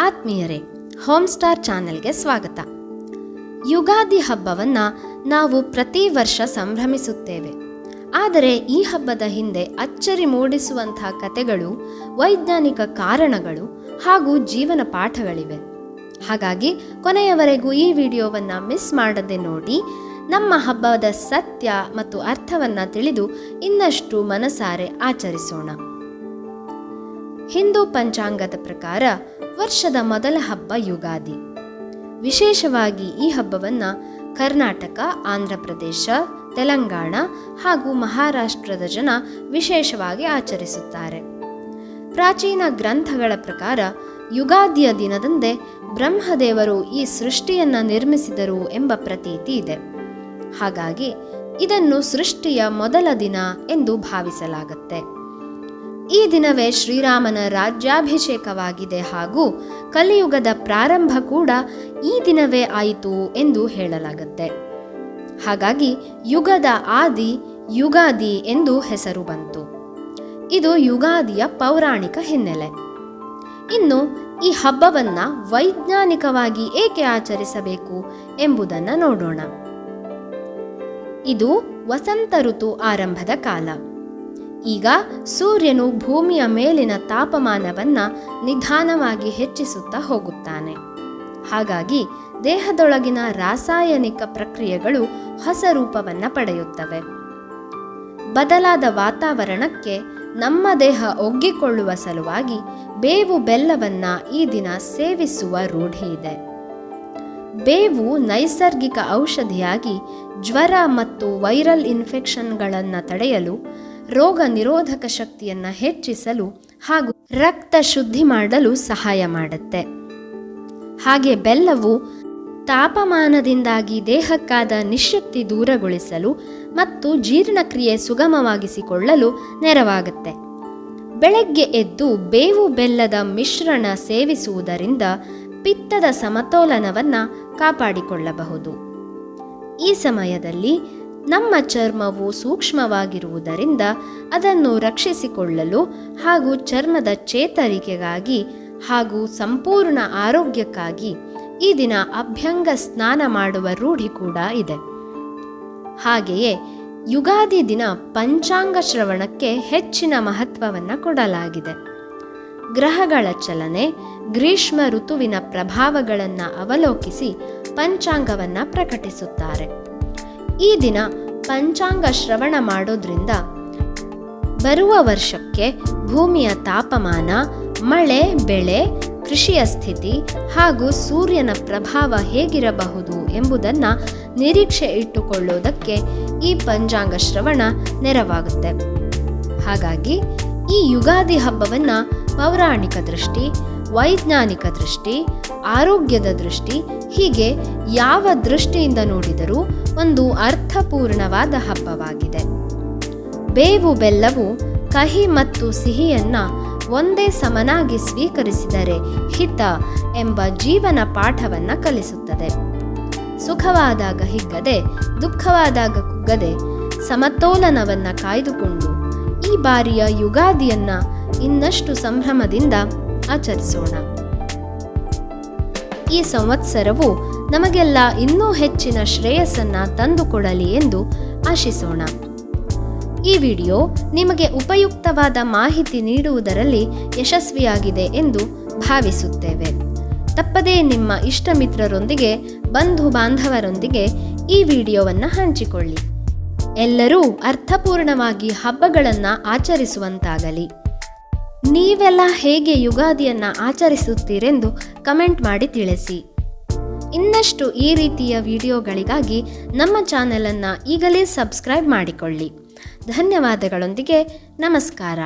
ಆತ್ಮೀಯರೇ home star ಚಾನೆಲ್ಗೆ ಸ್ವಾಗತ. ಯುಗಾದಿ ಹಬ್ಬವನ್ನು ನಾವು ಪ್ರತಿ ವರ್ಷ ಸಂಭ್ರಮಿಸುತ್ತೇವೆ. ಆದರೆ ಈ ಹಬ್ಬದ ಹಿಂದೆ ಅಚ್ಚರಿ ಮೂಡಿಸುವಂತಹ ಕಥೆಗಳು, ವೈಜ್ಞಾನಿಕ ಕಾರಣಗಳು ಹಾಗೂ ಜೀವನ ಪಾಠಗಳಿವೆ. ಹಾಗಾಗಿ ಕೊನೆಯವರೆಗೂ ಈ ವಿಡಿಯೋವನ್ನು ಮಿಸ್ ಮಾಡದೆ ನೋಡಿ, ನಮ್ಮ ಹಬ್ಬದ ಸತ್ಯ ಮತ್ತು ಅರ್ಥವನ್ನು ತಿಳಿದು ಇನ್ನಷ್ಟು ಮನಸಾರೆ ಆಚರಿಸೋಣ. ಹಿಂದೂ ಪಂಚಾಂಗದ ಪ್ರಕಾರ ವರ್ಷದ ಮೊದಲ ಹಬ್ಬ ಯುಗಾದಿ. ವಿಶೇಷವಾಗಿ ಈ ಹಬ್ಬವನ್ನು ಕರ್ನಾಟಕ ಆಂಧ್ರ ಪ್ರದೇಶ ತೆಲಂಗಾಣ ಹಾಗೂ ಮಹಾರಾಷ್ಟ್ರದ ಜನ ವಿಶೇಷವಾಗಿ ಆಚರಿಸುತ್ತಾರೆ. ಪ್ರಾಚೀನ ಗ್ರಂಥಗಳ ಪ್ರಕಾರ ಯುಗಾದಿಯ ದಿನದಂದೇ ಬ್ರಹ್ಮದೇವರು ಈ ಸೃಷ್ಟಿಯನ್ನು ನಿರ್ಮಿಸಿದರು ಎಂಬ ಪ್ರತೀತಿ ಇದೆ. ಹಾಗಾಗಿ ಇದನ್ನು ಸೃಷ್ಟಿಯ ಮೊದಲ ದಿನ ಎಂದು ಭಾವಿಸಲಾಗುತ್ತೆ. ಈ ದಿನವೇ ಶ್ರೀರಾಮನ ರಾಜ್ಯಾಭಿಷೇಕವಾಗಿದೆ ಹಾಗೂ ಕಲಿಯುಗದ ಪ್ರಾರಂಭ ಕೂಡ ಈ ದಿನವೇ ಆಯಿತು ಎಂದು ಹೇಳಲಾಗುತ್ತೆ. ಹಾಗಾಗಿ ಯುಗದ ಆದಿ, ಯುಗಾದಿ ಎಂದು ಹೆಸರು ಬಂತು. ಇದು ಯುಗಾದಿಯ ಪೌರಾಣಿಕ ಹಿನ್ನೆಲೆ. ಇನ್ನು ಈ ಹಬ್ಬವನ್ನು ವೈಜ್ಞಾನಿಕವಾಗಿ ಏಕೆ ಆಚರಿಸಬೇಕು ಎಂಬುದನ್ನು ನೋಡೋಣ. ಇದು ವಸಂತ ಋತು ಆರಂಭದ ಕಾಲ. ಈಗ ಸೂರ್ಯನು ಭೂಮಿಯ ಮೇಲಿನ ತಾಪಮಾನವನ್ನು ನಿಧಾನವಾಗಿ ಹೆಚ್ಚಿಸುತ್ತಾ ಹೋಗುತ್ತಾನೆ. ಹಾಗಾಗಿ ದೇಹದೊಳಗಿನ ರಾಸಾಯನಿಕ ಪ್ರಕ್ರಿಯೆಗಳು ಹೊಸ ರೂಪವನ್ನು ಪಡೆಯುತ್ತವೆ. ಬದಲಾದ ವಾತಾವರಣಕ್ಕೆ ನಮ್ಮ ದೇಹ ಒಗ್ಗಿಕೊಳ್ಳುವ ಸಲುವಾಗಿ ಬೇವು ಬೆಲ್ಲವನ್ನ ಈ ದಿನ ಸೇವಿಸುವ ರೂಢಿ ಇದೆ. ಬೇವು ನೈಸರ್ಗಿಕ ಔಷಧಿಯಾಗಿ ಜ್ವರ ಮತ್ತು ವೈರಲ್ ಇನ್ಫೆಕ್ಷನ್ಗಳನ್ನು ತಡೆಯಲು ರೋಗ ನಿರೋಧಕ ಶಕ್ತಿಯನ್ನು ಹೆಚ್ಚಿಸಲು ಹಾಗೂ ರಕ್ತ ಶುದ್ಧಿ ಮಾಡಲು ಸಹಾಯ ಮಾಡುತ್ತೆ. ಹಾಗೆ ಬೆಲ್ಲವು ತಾಪಮಾನದಿಂದಾಗಿ ದೇಹಕ್ಕಾದ ನಿಶಕ್ತಿ ದೂರಗೊಳಿಸಲು ಮತ್ತು ಜೀರ್ಣಕ್ರಿಯೆ ಸುಗಮವಾಗಿಸಿಕೊಳ್ಳಲು ನೆರವಾಗುತ್ತೆ. ಬೆಳಗ್ಗೆ ಎದ್ದು ಬೇವು ಬೆಲ್ಲದ ಮಿಶ್ರಣ ಸೇವಿಸುವುದರಿಂದ ಪಿತ್ತದ ಸಮತೋಲನವನ್ನು ಕಾಪಾಡಿಕೊಳ್ಳಬಹುದು. ಈ ಸಮಯದಲ್ಲಿ ನಮ್ಮ ಚರ್ಮವು ಸೂಕ್ಷ್ಮವಾಗಿರುವುದರಿಂದ ಅದನ್ನು ರಕ್ಷಿಸಿಕೊಳ್ಳಲು ಹಾಗೂ ಚರ್ಮದ ಚೇತರಿಕೆಗಾಗಿ ಹಾಗೂ ಸಂಪೂರ್ಣ ಆರೋಗ್ಯಕ್ಕಾಗಿ ಈ ದಿನ ಅಭ್ಯಂಗ ಸ್ನಾನ ಮಾಡುವ ರೂಢಿ ಕೂಡ ಇದೆ. ಹಾಗೆಯೇ ಯುಗಾದಿ ದಿನ ಪಂಚಾಂಗ ಶ್ರವಣಕ್ಕೆ ಹೆಚ್ಚಿನ ಮಹತ್ವವನ್ನು ಕೊಡಲಾಗಿದೆ. ಗ್ರಹಗಳ ಚಲನೆ, ಗ್ರೀಷ್ಮ ಋತುವಿನ ಪ್ರಭಾವಗಳನ್ನು ಅವಲೋಕಿಸಿ ಪಂಚಾಂಗವನ್ನು ಪ್ರಕಟಿಸುತ್ತಾರೆ. ಈ ದಿನ ಪಂಚಾಂಗ ಶ್ರವಣ ಮಾಡೋದ್ರಿಂದ ಬರುವ ವರ್ಷಕ್ಕೆ ಭೂಮಿಯ ತಾಪಮಾನ, ಮಳೆ, ಬೆಳೆ, ಕೃಷಿಯ ಸ್ಥಿತಿ ಹಾಗೂ ಸೂರ್ಯನ ಪ್ರಭಾವ ಹೇಗಿರಬಹುದು ಎಂಬುದನ್ನು ನಿರೀಕ್ಷೆ ಇಟ್ಟುಕೊಳ್ಳುವುದಕ್ಕೆ ಈ ಪಂಚಾಂಗ ಶ್ರವಣ ನೆರವಾಗುತ್ತೆ. ಹಾಗಾಗಿ ಈ ಯುಗಾದಿ ಹಬ್ಬವನ್ನು ಪೌರಾಣಿಕ ದೃಷ್ಟಿ ವೈಜ್ಞಾನಿಕ ದೃಷ್ಟಿ, ಆರೋಗ್ಯದ ದೃಷ್ಟಿ, ಹೀಗೆ ಯಾವ ದೃಷ್ಟಿಯಿಂದ ನೋಡಿದರೂ ಒಂದು ಅರ್ಥಪೂರ್ಣವಾದ ಹಬ್ಬವಾಗಿದೆ. ಬೇವು ಬೆಲ್ಲವು ಕಹಿ ಮತ್ತು ಸಿಹಿಯನ್ನ ಒಂದೇ ಸಮನಾಗಿ ಸ್ವೀಕರಿಸಿದರೆ ಹಿತ ಎಂಬ ಜೀವನ ಪಾಠವನ್ನು ಕಲಿಸುತ್ತದೆ. ಸುಖವಾದಾಗ ಹಿಗ್ಗದೆ ದುಃಖವಾದಾಗ ಕುಗ್ಗದೆ, ಸಮತೋಲನವನ್ನು ಕಾಯ್ದುಕೊಂಡು ಈ ಬಾರಿಯ ಯುಗಾದಿಯನ್ನ ಇನ್ನಷ್ಟು ಸಂಭ್ರಮದಿಂದ ಆಚರಿಸೋಣ. ಈ ಸಂವತ್ಸರವು ನಮಗೆಲ್ಲ ಇನ್ನೂ ಹೆಚ್ಚಿನ ಶ್ರೇಯಸ್ಸನ್ನ ತಂದುಕೊಡಲಿ ಎಂದು ಆಶಿಸೋಣ. ಈ ವಿಡಿಯೋ ನಿಮಗೆ ಉಪಯುಕ್ತವಾದ ಮಾಹಿತಿ ನೀಡುವುದರಲ್ಲಿ ಯಶಸ್ವಿಯಾಗಿದೆ ಎಂದು ಭಾವಿಸುತ್ತೇವೆ. ತಪ್ಪದೇ ನಿಮ್ಮ ಇಷ್ಟ ಮಿತ್ರರೊಂದಿಗೆ ಬಂಧು ಬಾಂಧವರೊಂದಿಗೆ ಈ ವಿಡಿಯೋವನ್ನು ಹಂಚಿಕೊಳ್ಳಿ. ಎಲ್ಲರೂ ಅರ್ಥಪೂರ್ಣವಾಗಿ ಹಬ್ಬಗಳನ್ನು ಆಚರಿಸುವಂತಾಗಲಿ. ನೀವೆಲ್ಲ ಹೇಗೆ ಯುಗಾದಿಯನ್ನು ಆಚರಿಸುತ್ತೀರೆಂದು ಕಮೆಂಟ್ ಮಾಡಿ ತಿಳಿಸಿ. ಇನ್ನಷ್ಟು ಈ ರೀತಿಯ ವಿಡಿಯೋಗಳಿಗಾಗಿ ನಮ್ಮ ಚಾನೆಲನ್ನು ಈಗಲೇ ಸಬ್ಸ್ಕ್ರೈಬ್ ಮಾಡಿಕೊಳ್ಳಿ. ಧನ್ಯವಾದಗಳೊಂದಿಗೆ ನಮಸ್ಕಾರ.